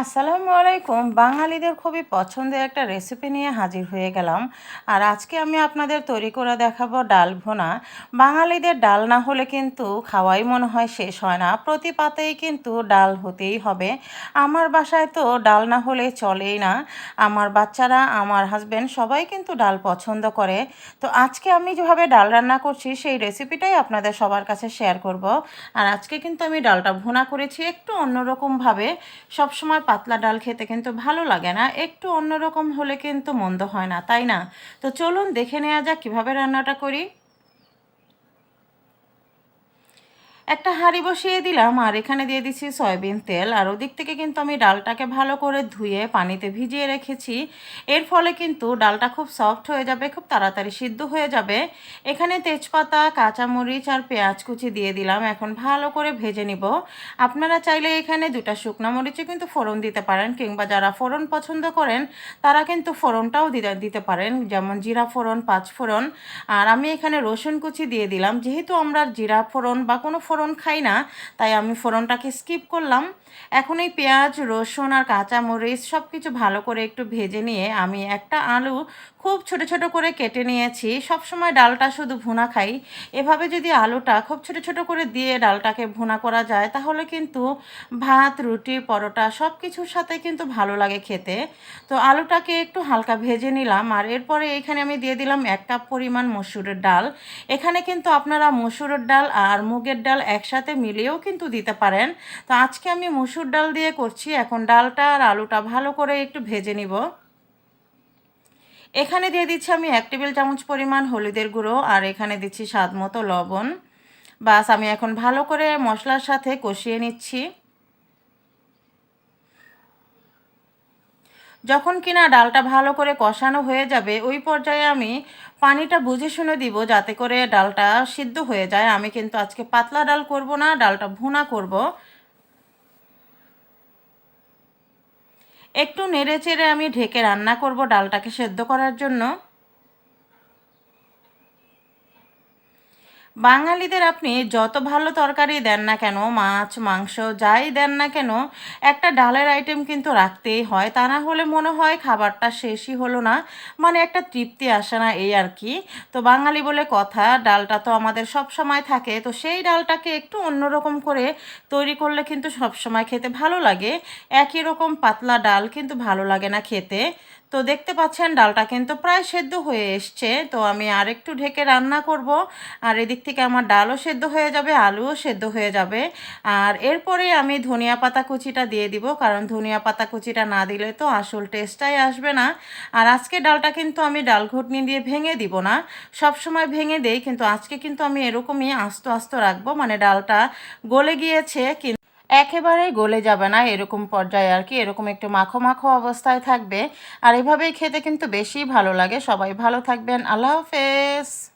আসসালামু আলাইকুম। বাঙালিদের খুবই পছন্দের একটা রেসিপি নিয়ে হাজির হয়ে গেলাম। আর আজকে আমি আপনাদের তৈরি করে দেখাবো ডাল ভোনা। বাঙালিদের ডাল না হলে কিন্তু খাওয়াই মনে হয় শেষ হয় না। প্রতি পাতেই কিন্তু ডাল হতেই হবে। আমার বাসায় তো ডাল না হলে চলেই না। আমার বাচ্চারা, আমার হাজব্যান্ড সবাই কিন্তু ডাল পছন্দ করে। তো আজকে আমি যেভাবে ডাল রান্না করছি, সেই রেসিপিটাই আপনাদের সবার কাছে শেয়ার করব। আর আজকে কিন্তু আমি ডালটা ভুনা করেছি একটু অন্যরকমভাবে। সবসময় পাতলা ডাল খেতে কিন্তু ভালো লাগে না। একটু অন্যরকম হলে কিন্তু মন্দ হয় না, তাই না? তো চলুন দেখে নেওয়া যাক কীভাবে রান্নাটা করি। একটা হাঁড়ি বসিয়ে দিলাম আর এখানে দিয়ে দিচ্ছি সয়াবিন তেল। আর ওদিক থেকে কিন্তু আমি ডালটাকে ভালো করে ধুয়ে পানিতে ভিজিয়ে রেখেছি। এর ফলে কিন্তু ডালটা খুব সফট হয়ে যাবে, খুব তাড়াতাড়ি সিদ্ধ হয়ে যাবে। এখানে তেজপাতা, কাঁচামরিচ আর পেঁয়াজ কুচি দিয়ে দিলাম। এখন ভালো করে ভেজে নিব। আপনারা চাইলে এখানে দুটা শুকনো মরিচও কিন্তু ফোড়ন দিতে পারেন, কিংবা যারা ফোড়ন পছন্দ করেন, তারা কিন্তু ফোড়নটাও দিতে পারেন। যেমন জিরা ফোড়ন, পাঁচ ফোড়ন। আর আমি এখানে রসুন কুচি দিয়ে দিলাম। যেহেতু আমরা জিরা ফোড়ন বা কোনো ফোড়ন খাই না, তাই আমি ফোড়নটাকে স্কিপ করলাম। এখন এই পেঁয়াজ, রসুন আর কাঁচামরিচ সব কিছু ভালো করে একটু ভেজে নিয়ে আমি একটা আলু খুব ছোট ছোট করে কেটে নিয়েছি। সব সময় ডালটা শুধু ভুনা খাই। এভাবে যদি আলুটা খুব ছোট ছোট করে দিয়ে ডালটাকে ভুনা করা যায়, তাহলে কিন্তু ভাত, রুটি, পরোটা সব কিছুর সাথে কিন্তু ভালো লাগে খেতে। তো আলুটাকে একটু হালকা ভেজে নিলাম আর এরপরে এখানে আমি দিয়ে দিলাম এক কাপ পরিমাণ মসুরের ডাল। এখানে কিন্তু আপনারা মসুরের ডাল আর মুগের ডাল একসাথে মিলিয়েও কিন্তু দিতে পারেন। তো আজকে আমি মসুর ডাল দিয়ে করছি। এখন ডালটা আর আলুটা ভালো করে একটু ভেজে নিব। এখানে দিয়ে দিচ্ছি আমি এক টেবিল চামচ পরিমাণ হলুদের গুঁড়ো আর এখানে দিচ্ছি স্বাদ মতো লবণ। বাস, আমি এখন ভালো করে মশলার সাথে কষিয়ে নিচ্ছি। যখন কিনা ডালটা ভালো করে কষানো হয়ে যাবে, ওই পর্যায়ে আমি পানিটা বুঝে শুনে দিব যাতে করে ডালটা সিদ্ধ হয়ে যায়। আমি কিন্তু আজকে পাতলা ডাল করব না, ডালটা ভুনা করব। একটু নেড়ে চেড়ে আমি ঢেকে রান্না করব ডালটাকে সেদ্ধ করার জন্য। বাঙালিদের আপনি যত ভালো তরকারি দেন না কেন, মাছ, মাংস, যাই দেন না কেন, একটা ডালের আইটেম কিন্তু রাখতেই হয়। তা না হলে মনে হয় খাবারটা শেষই হলো না মানে একটা তৃপ্তি আসে না এই আর কি। তো বাঙালি বলে কথা, ডালটা তো আমাদের সব সময় থাকে, তো সেই ডালটাকে একটু অন্যরকম করে তৈরি করলে কিন্তু সব সময় খেতে ভালো লাগে। একই রকম পাতলা ডাল কিন্তু ভালো লাগে না খেতে। তো দেখতে পাচ্ছেন, ডালটা কিন্তু প্রায় সেদ্ধ হয়ে এসছে। তো আমি আরেকটু ঢেকে রান্না করব। আর এদিক থেকে আমার ডালও সেদ্ধ হয়ে যাবে, আলুও সেদ্ধ হয়ে যাবে। আর এরপরে আমি ধনিয়া পাতা কুচিটা দিয়ে দিব, কারণ ধনিয়া পাতা কুচিটা না দিলে তো আসল টেস্টটাই আসবে না। আর আজকে ডালটা কিন্তু আমি ডাল ঘুটনি দিয়ে ভেঙে দিব না। সব সময় ভেঙে দেই, কিন্তু আজকে কিন্তু আমি এরকমই আস্ত আস্ত রাখব। মানে ডালটা গলে গিয়েছে, কিন্তু একেবারেই গলে যাবে না এরকম পর্যায়ে আর কি, এরকম একটু মাখো মাখো অবস্থায় থাকবে। আর এভাবেই খেতে কিন্তু বেশি ভালো লাগে। সবাই ভালো থাকবেন। আল্লাহ হাফেজ।